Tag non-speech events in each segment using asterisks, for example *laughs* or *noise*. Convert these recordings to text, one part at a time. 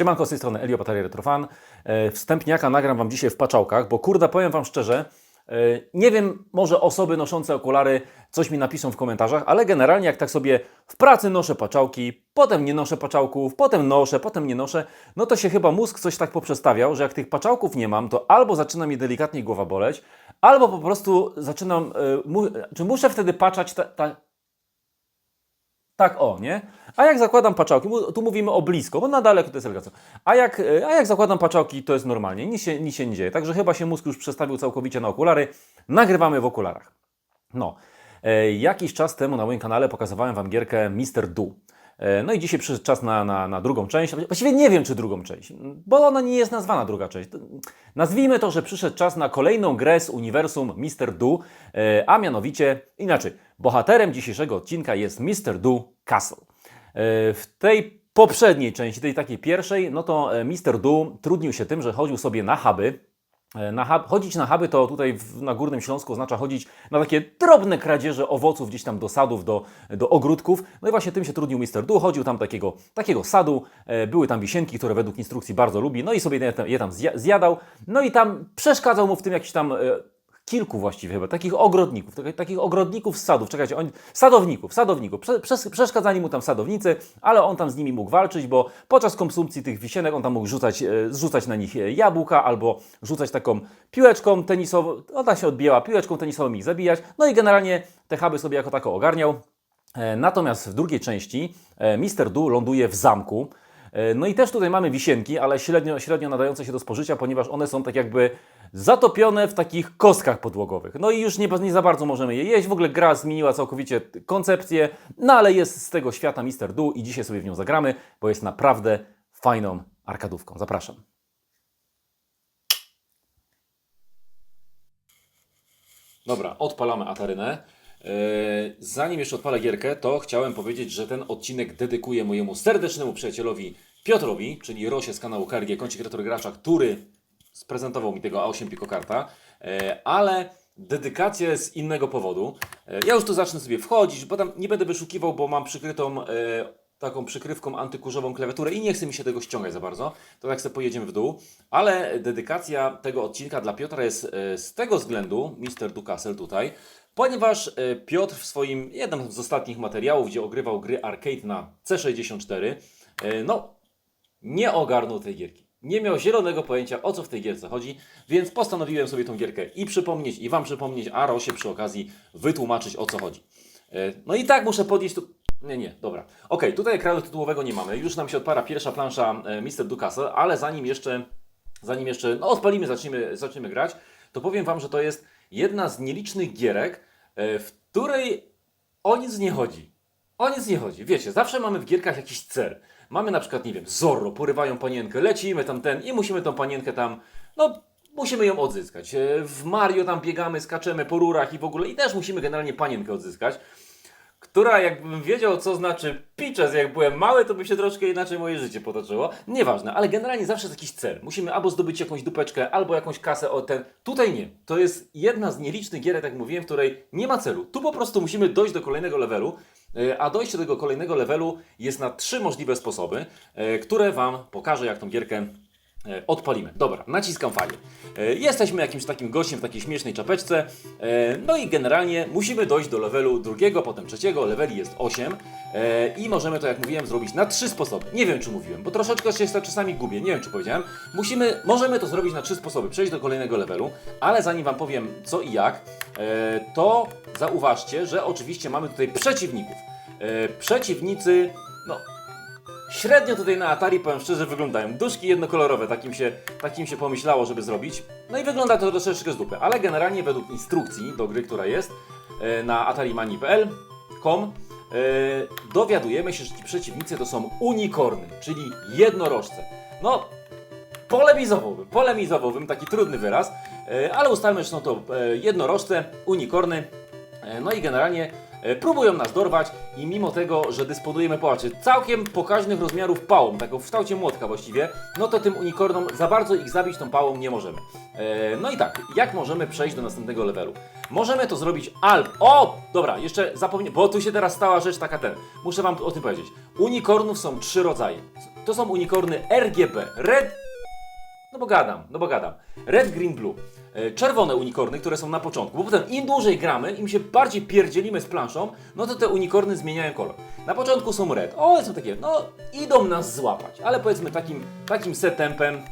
Siemanko, z tej strony Elio Bataria Retrofan. E, Wstępniaka nagram Wam dzisiaj w paczałkach, bo kurde, powiem Wam szczerze, e, nie wiem, może osoby noszące okulary coś mi napiszą w komentarzach, ale generalnie jak tak sobie w pracy noszę paczałki, potem nie noszę paczałków, potem noszę, potem nie noszę, no to się chyba mózg coś tak poprzestawiał, że jak tych paczałków nie mam, to albo zaczyna mi delikatnie głowa boleć, albo po prostu zaczynam, e, czy muszę wtedy patrzeć ta, ta, tak o, nie? A jak zakładam paczałki, tu mówimy o blisko, bo na daleko to jest elegancko. A jak, e, a jak zakładam paczałki, to jest normalnie, nic się, nic się nie dzieje. Także chyba się mózg już przestawił całkowicie na okulary. Nagrywamy w okularach. No, e, jakiś czas temu na moim kanale pokazywałem Wam gierkę Mr. Do. E, No i dzisiaj przyszedł czas na, na, na drugą część. Właściwie nie wiem, czy drugą część, bo ona nie jest nazwana druga część. Nazwijmy to, że przyszedł czas na kolejną grę z uniwersum Mr. Do, e, a mianowicie inaczej. Bohaterem dzisiejszego odcinka jest Mr. Do Castle. E, W tej poprzedniej części, tej takiej pierwszej, no to Mr. Do trudnił się tym, że chodził sobie na huby, na hub, chodzić na huby to tutaj w, na Górnym Śląsku oznacza chodzić na takie drobne kradzieże owoców gdzieś tam do sadów, do, do ogródków. No i właśnie tym się trudnił Mr. Du. Chodził tam takiego, takiego sadu, e, były tam wisienki, które według instrukcji bardzo lubi, no i sobie je tam, zjadał. No i tam przeszkadzał mu w tym jakiś tam... E, kilku właściwie chyba, takich ogrodników, takich, takich ogrodników z sadów, czekajcie, oni, sadowników, sadowników, Prze, przes- przeszkadzali mu tam sadownicy, ale on tam z nimi mógł walczyć, bo podczas konsumpcji tych wisienek on tam mógł rzucać, e, zrzucać na nich e, jabłka albo rzucać taką piłeczką tenisową, ona się odbijała, piłeczką tenisową ich zabijać, no i generalnie te huby sobie jako tako ogarniał. E, Natomiast w drugiej części Mr. Du ląduje w zamku. No i też tutaj mamy wisienki, ale średnio, średnio nadające się do spożycia, ponieważ one są tak jakby zatopione w takich kostkach podłogowych. No i już nie, nie za bardzo możemy je jeść. W ogóle gra zmieniła całkowicie koncepcję, no ale jest z tego świata Mr. Du i dzisiaj sobie w nią zagramy, bo jest naprawdę fajną arkadówką. Zapraszam. Dobra, odpalamy Atarynę. Eee, Zanim jeszcze odpalę gierkę, to chciałem powiedzieć, że ten odcinek dedykuję mojemu serdecznemu przyjacielowi Piotrowi, czyli Rosie z kanału KRG, kącik Retro Gracza, który sprezentował mi tego A8 Pico Karta, Eee, ale dedykacja z innego powodu. Eee, Ja już tu zacznę sobie wchodzić, bo tam nie będę wyszukiwał, bo mam przykrytą e, taką przykrywką antykurzową klawiaturę i nie chce mi się tego ściągać za bardzo, to tak sobie pojedziemy w dół, ale dedykacja tego odcinka dla Piotra jest e, z tego względu, Mr. Dukassel tutaj, ponieważ e, Piotr w swoim jednym z ostatnich materiałów, gdzie ogrywał gry arcade na C64, e, no nie ogarnął tej gierki. Nie miał zielonego pojęcia o co w tej gierce chodzi, więc postanowiłem sobie tą gierkę i przypomnieć, i Wam przypomnieć, a Rosie przy okazji wytłumaczyć o co chodzi. E, No i tak muszę podnieść tu. Nie, nie, dobra. Okej, tutaj ekranu tytułowego nie mamy. Już nam się odpala pierwsza plansza e, Mr. Ducasse, ale zanim jeszcze, zanim jeszcze, no odpalimy, zaczniemy, zaczniemy grać, to powiem Wam, że to jest jedna z nielicznych gierek, e, w której o nic nie chodzi. O nic nie chodzi. Wiecie, zawsze mamy w gierkach jakiś cel. Mamy na przykład, nie wiem, Zorro, porywają panienkę, lecimy tam ten i musimy tą panienkę tam, no, musimy ją odzyskać. E, W Mario tam biegamy, skaczemy po rurach i w ogóle, i też musimy generalnie panienkę odzyskać która jakbym wiedział, co znaczy pitches, jak byłem mały, to by się troszkę inaczej moje życie potoczyło. Nieważne, ale generalnie zawsze jest jakiś cel. Musimy albo zdobyć jakąś dupeczkę, albo jakąś kasę o ten. Tutaj nie. To jest jedna z nielicznych gier, jak mówiłem, w której nie ma celu. Tu po prostu musimy dojść do kolejnego levelu, a dojście do tego kolejnego levelu jest na trzy możliwe sposoby, e, które Wam pokażę, jak tą gierkę E, Odpalimy. Dobra, naciskam fajnie. E, Jesteśmy jakimś takim gościem w takiej śmiesznej czapeczce. e, No i generalnie musimy dojść do levelu drugiego, potem trzeciego. Leveli jest 8 e, i możemy to, jak mówiłem, zrobić na trzy sposoby. Nie wiem, czy mówiłem, bo troszeczkę się czasami gubię. Nie wiem, czy powiedziałem. Musimy, możemy to zrobić na trzy sposoby. Przejść do kolejnego levelu, ale zanim Wam powiem co i jak, e, to zauważcie, że oczywiście mamy tutaj przeciwników. E, Przeciwnicy, no Średnio tutaj na Atari, powiem szczerze, wyglądają. Duszki jednokolorowe, takim się, takim się pomyślało, żeby zrobić. No i wygląda to troszeczkę z dupy, ale generalnie według instrukcji do gry, która jest e, na atarimani.pl.com e, dowiadujemy się, że ci przeciwnicy to są unikorny, czyli jednorożce. No, polemizowałbym, polemizowałbym, taki trudny wyraz, e, ale ustalmy, że są to jednorożce, unikorny, No i generalnie próbują nas dorwać i mimo tego, że dysponujemy, popatrzcie, całkiem pokaźnych rozmiarów pałą, taką w kształcie młotka właściwie, no to tym unikornom za bardzo ich zabić tą pałą nie możemy. E, no i tak, jak możemy przejść do następnego levelu? Możemy to zrobić albo... O! Dobra, jeszcze zapomniałem, bo tu się teraz stała rzecz taka ten. Muszę wam o tym powiedzieć. Unikornów są trzy rodzaje. To są unikorny RGB. Red, no bo gadam, no bo gadam. Red, green, blue. E, Czerwone unikorny, które są na początku, bo potem im dłużej gramy, im się bardziej pierdzielimy z planszą, no to te unikorny zmieniają kolor. Na początku są red, o są takie, no idą nas złapać, ale powiedzmy takim, takim set tempem,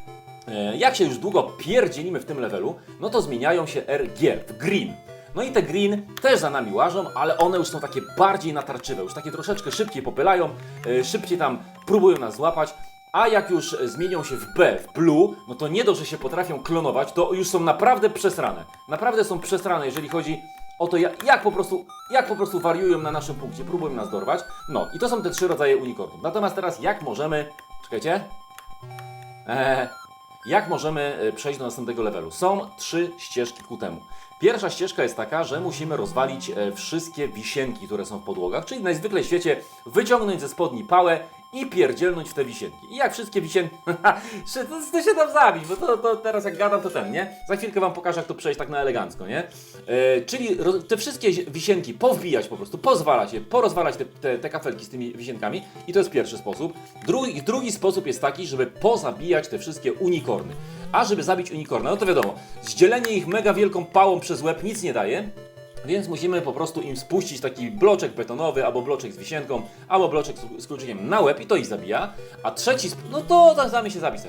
e, jak się już długo pierdzielimy w tym levelu, no to zmieniają się RG w green. No i te green też za nami łażą, ale one już są takie bardziej natarczywe, już takie troszeczkę szybciej popylają, e, szybciej tam próbują nas złapać. A jak już zmienią się w B, w blue, no to nie dość, że się potrafią klonować, to już są naprawdę przesrane. Naprawdę są przesrane, jeżeli chodzi o to, jak, jak, po prostu, jak po prostu wariują na naszym punkcie, próbują nas dorwać. No i to są te trzy rodzaje unicornów. Natomiast teraz jak możemy... Czekajcie. Eee, jak możemy e, przejść do następnego levelu? Są trzy ścieżki ku temu. Pierwsza ścieżka jest taka, że musimy rozwalić e, wszystkie wisienki, które są w podłogach, czyli najzwykle w świecie wyciągnąć ze spodni pałę i pierdzielnąć w te wisienki. I jak wszystkie wisienki... *laughs* to, to się tam zabić, bo to, to teraz jak gadam, to ten, nie? Za chwilkę wam pokażę, jak to przejść tak na elegancko, nie? E, czyli te wszystkie wisienki powbijać po prostu, pozwalać je, porozwalać te, te, te kafelki z tymi wisienkami i to jest pierwszy sposób. Drugi, drugi sposób jest taki, żeby pozabijać te wszystkie unikorny. A żeby zabić unikorna, no to wiadomo, zdzielenie ich mega wielką pałą przez łeb nic nie daje, więc musimy po prostu im spuścić taki bloczek betonowy, albo bloczek z wisienką, albo bloczek z, z kluczykiem na łeb i to ich zabija. A trzeci, no to zamy się zabić.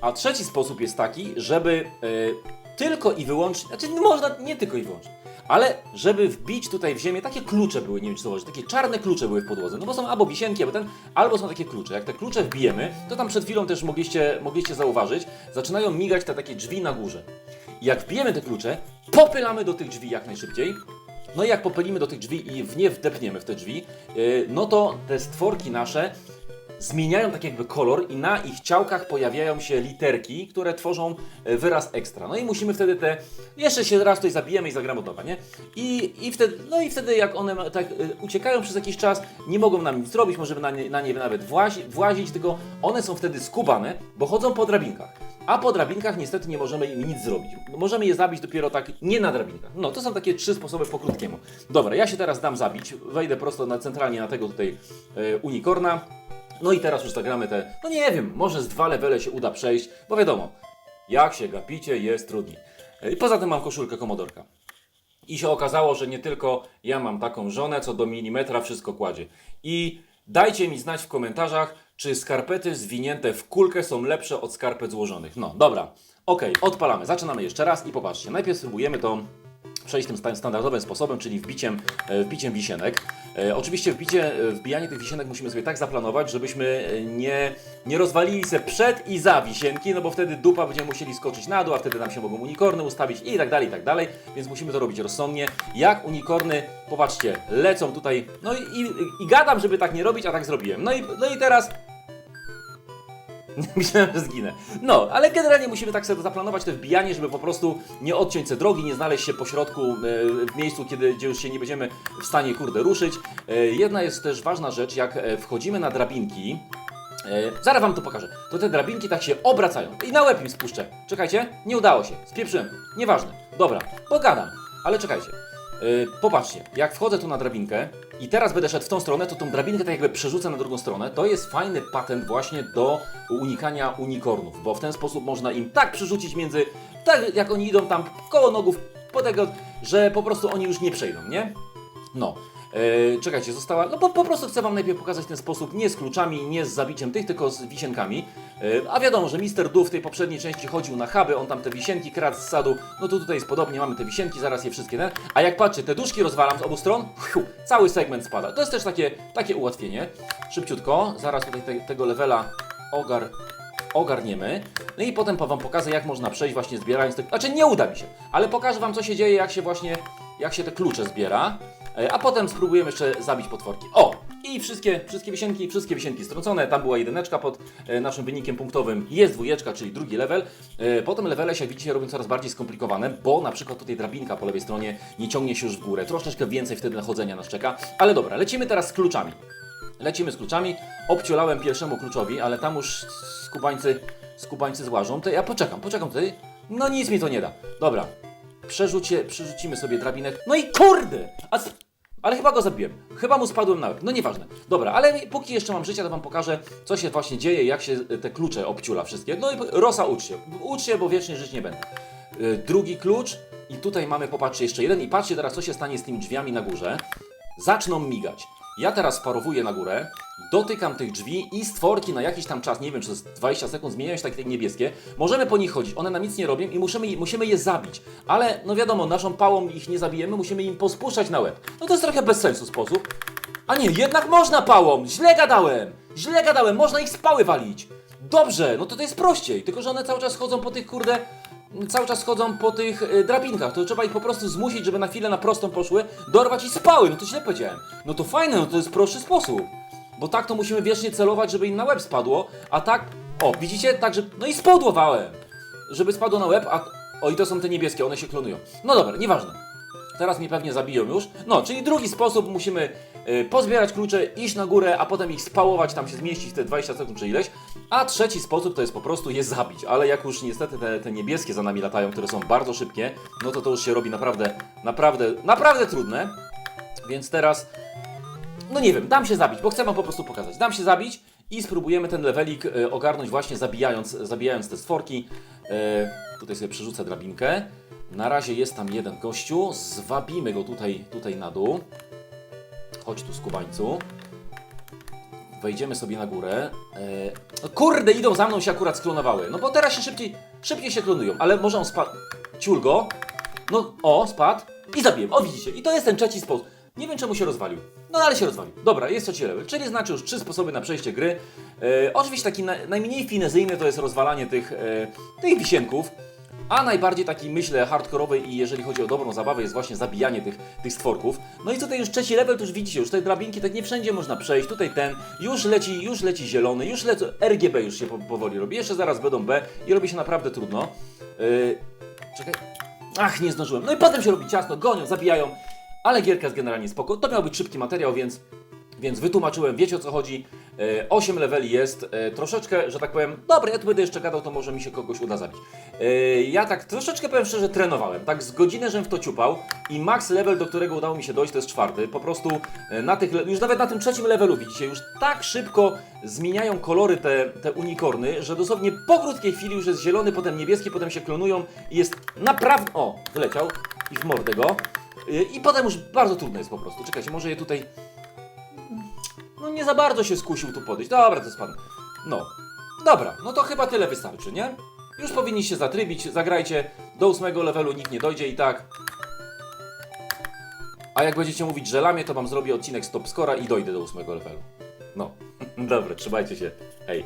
A trzeci sposób jest taki, żeby e, tylko i wyłącznie, znaczy no można nie tylko i wyłącznie, ale żeby wbić tutaj w ziemię, takie klucze były, nie wiem czy zauważyć, takie czarne klucze były w podłodze, no bo są albo wisienki, albo ten, albo są takie klucze. Jak te klucze wbijemy, to tam przed chwilą też mogliście, mogliście zauważyć, zaczynają migać te takie drzwi na górze. I jak wbijemy te klucze, popylamy do tych drzwi jak najszybciej, no i jak popylimy do tych drzwi i w nie wdepniemy w te drzwi, yy, no to te stworki nasze zmieniają tak jakby kolor i na ich ciałkach pojawiają się literki, które tworzą e, wyraz ekstra. No i musimy wtedy te, jeszcze się raz tutaj zabijemy i zagramy od nowa, nie? I, i wtedy, no i wtedy jak one tak e, uciekają przez jakiś czas, nie mogą nam nic zrobić, możemy na nie, na nie nawet włazi, włazić, tylko one są wtedy skubane, bo chodzą po drabinkach. A po drabinkach niestety nie możemy im nic zrobić. Możemy je zabić dopiero tak nie na drabinkach. No to są takie trzy sposoby po krótkiemu. Dobra, ja się teraz dam zabić. Wejdę prosto na centralnie na tego tutaj e, unikorna. No i teraz już zagramy te, no nie wiem, może z dwa levele się uda przejść, bo wiadomo, jak się gapicie jest trudniej. E, I poza tym mam koszulkę komodorka. I się okazało, że nie tylko ja mam taką żonę, co do milimetra wszystko kładzie. I dajcie mi znać w komentarzach, czy skarpety zwinięte w kulkę są lepsze od skarpet złożonych. No, dobra. Okej, odpalamy. Zaczynamy jeszcze raz i popatrzcie. Najpierw spróbujemy to przejść tym sta- standardowym sposobem, czyli wbiciem, e, wbiciem wisienek. E, oczywiście wbicie, e, wbijanie tych wisienek musimy sobie tak zaplanować, żebyśmy nie, nie rozwalili se przed i za wisienki, no bo wtedy dupa będziemy musieli skoczyć na dół, a wtedy nam się mogą unikorny ustawić i tak dalej, i tak dalej, więc musimy to robić rozsądnie. Jak unikorny, popatrzcie, lecą tutaj, no i, i, i gadam, żeby tak nie robić, a tak zrobiłem. No i, no i teraz *laughs* Myślałem, że zginę. No, ale generalnie musimy tak sobie zaplanować to wbijanie, żeby po prostu nie odciąć se drogi, nie znaleźć się po środku e, w miejscu, kiedy, gdzie już się nie będziemy w stanie, kurde, ruszyć. E, jedna jest też ważna rzecz, jak e, wchodzimy na drabinki, zaraz wam to pokażę, to te drabinki tak się obracają i na łeb im spuszczę. Czekajcie, nie udało się, spieprzyłem. Nieważne, dobra, pogadam, ale czekajcie. Yy, popatrzcie, jak wchodzę tu na drabinkę i teraz będę szedł w tą stronę, to tą drabinkę tak jakby przerzucę na drugą stronę. To jest fajny patent właśnie do unikania unikornów, bo w ten sposób można im tak przerzucić między, tak jak oni idą tam koło nogów, po tego, że po prostu oni już nie przejdą, nie? No. E, czekajcie, została. No po, po prostu chcę Wam najpierw pokazać ten sposób, nie z kluczami, nie z zabiciem tych, tylko z wisienkami. E, a wiadomo, że Mister Du w tej poprzedniej części chodził na huby, on tam te wisienki kradł z sadu. No to tutaj jest podobnie, mamy te wisienki, zaraz je wszystkie ten. A jak patrzcie, te duszki rozwalam z obu stron, cały segment spada. To jest też takie, takie ułatwienie. Szybciutko, zaraz tutaj te, tego levela ogar ogarniemy. No i potem Wam pokażę, jak można przejść właśnie zbierając te... Znaczy nie uda mi się, ale pokażę Wam, co się dzieje, jak się właśnie, jak się te klucze zbiera. E, A potem spróbujemy jeszcze zabić potworki. O! I wszystkie, wszystkie wisienki, wszystkie wisienki strącone. Tam była jedyneczka pod e, naszym wynikiem punktowym. Jest dwójeczka, czyli drugi level. E, potem levele się, jak widzicie, robią coraz bardziej skomplikowane, bo na przykład tutaj drabinka po lewej stronie nie ciągnie się już w górę. Troszeczkę więcej wtedy nachodzenia nas czeka. Ale dobra, lecimy teraz z kluczami. Lecimy z kluczami. Obciolałem pierwszemu kluczowi, ale tam już skubańcy, skubańcy złażą. To ja poczekam, poczekam tutaj. No nic mi to nie da. Dobra. Przerzucie, przerzucimy sobie drabinek. No i kurde! A ale chyba go zabiłem. Chyba mu spadłem na łeb. No nieważne. Dobra, ale póki jeszcze mam życia, to wam pokażę, co się właśnie dzieje, jak się e, te klucze obciula wszystkie. No i Rosa ucz się. Ucz się, bo wiecznie żyć nie będę. Y, Drugi klucz i tutaj mamy, popatrzcie, jeszcze jeden i patrzcie teraz, co się stanie z tymi drzwiami na górze. Zaczną migać. Ja teraz parowuję na górę, dotykam tych drzwi i stworki na jakiś tam czas, nie wiem, jest 20 sekund, zmieniają się takie niebieskie. Możemy po nich chodzić, one nam nic nie robią i musimy, musimy je zabić. Ale, no wiadomo, naszą pałą ich nie zabijemy, musimy im pospuszczać na łeb. No to jest trochę bez sensu sposób. A nie, jednak można pałą! Źle gadałem! Źle gadałem, można ich z pały walić! Dobrze, no to to jest prościej, tylko że one cały czas chodzą po tych, kurde, cały czas chodzą po tych y, drabinkach, to trzeba ich po prostu zmusić, żeby na chwilę na prostą poszły, dorwać i spały, no to źle powiedziałem. No to fajne, no to jest prostszy sposób. Bo tak to musimy wiecznie celować, żeby im na łeb spadło, a tak, o, widzicie, tak, że, no i spodłowałem, żeby spadło na łeb, a, o i to są te niebieskie, one się klonują. No dobra, nieważne. Teraz mnie pewnie zabiją już. No, czyli drugi sposób musimy pozbierać klucze, iść na górę, a potem ich spałować, tam się zmieścić te 20 sekund czy ileś. A trzeci sposób to jest po prostu je zabić. Ale jak już niestety te, te niebieskie za nami latają, które są bardzo szybkie, no to to już się robi naprawdę, naprawdę, naprawdę trudne. Więc teraz, no nie wiem, dam się zabić, bo chcę wam po prostu pokazać. Dam się zabić i spróbujemy ten levelik y, ogarnąć właśnie zabijając, zabijając te stworki. Y, tutaj sobie przerzucę drabinkę. Na razie jest tam jeden gościu. Zwabimy go tutaj, tutaj na dół. Chodź tu, skubańcu. Wejdziemy sobie na górę. E, no kurde, idą za mną się akurat sklonowały. No bo teraz się szybciej, szybciej się klonują. Ale może on spadł. Ciul go. No, o, spadł. I zabiłem. O, widzicie. I to jest ten trzeci sposób. Nie wiem czemu się rozwalił. No ale się rozwalił. Dobra, jest trzeci level, czyli znaczy już trzy sposoby na przejście gry. E, oczywiście taki na, najmniej finezyjny to jest rozwalanie tych, e, tych wisienków. A najbardziej taki, myślę, hardkorowy i jeżeli chodzi o dobrą zabawę, jest właśnie zabijanie tych, tych stworków. No i tutaj już trzeci level, to już widzicie, już te drabinki tak nie wszędzie można przejść. Tutaj ten, już leci, już leci zielony, już lecą, RGB już się po, powoli robi. Jeszcze zaraz będą B i robi się naprawdę trudno. Yy, czekaj. Ach, nie zdążyłem. No i potem się robi ciasno, gonią, zabijają. Ale gierka jest generalnie spoko. To miał być szybki materiał, więc więc wytłumaczyłem, wiecie o co chodzi. E, 8 leveli jest, e, troszeczkę, że tak powiem, dobra, ja tu będę jeszcze gadał, to może mi się kogoś uda zabić. E, ja tak troszeczkę powiem szczerze, trenowałem. Tak z godzinę, żem w to ciupał i max level, do którego udało mi się dojść, to jest czwarty. Po prostu e, na tych, już nawet na tym trzecim levelu widzicie, już tak szybko zmieniają kolory te, te unikorny, że dosłownie po krótkiej chwili już jest zielony, potem niebieski, potem się klonują i jest naprawdę... O, wyleciał i w mordę go. E, I potem już bardzo trudno jest po prostu. Czekajcie, może je tutaj no nie za bardzo się skusił tu podejść. Dobra, to spadł. No. Dobra, no to chyba tyle wystarczy, nie? Już powinniście zatrybić, zagrajcie. Do ósmego levelu nikt nie dojdzie i tak. A jak będziecie mówić, że lamie, to wam zrobię odcinek stop scora i dojdę do ósmego levelu. No. *laughs* Dobra, trzymajcie się. Hej.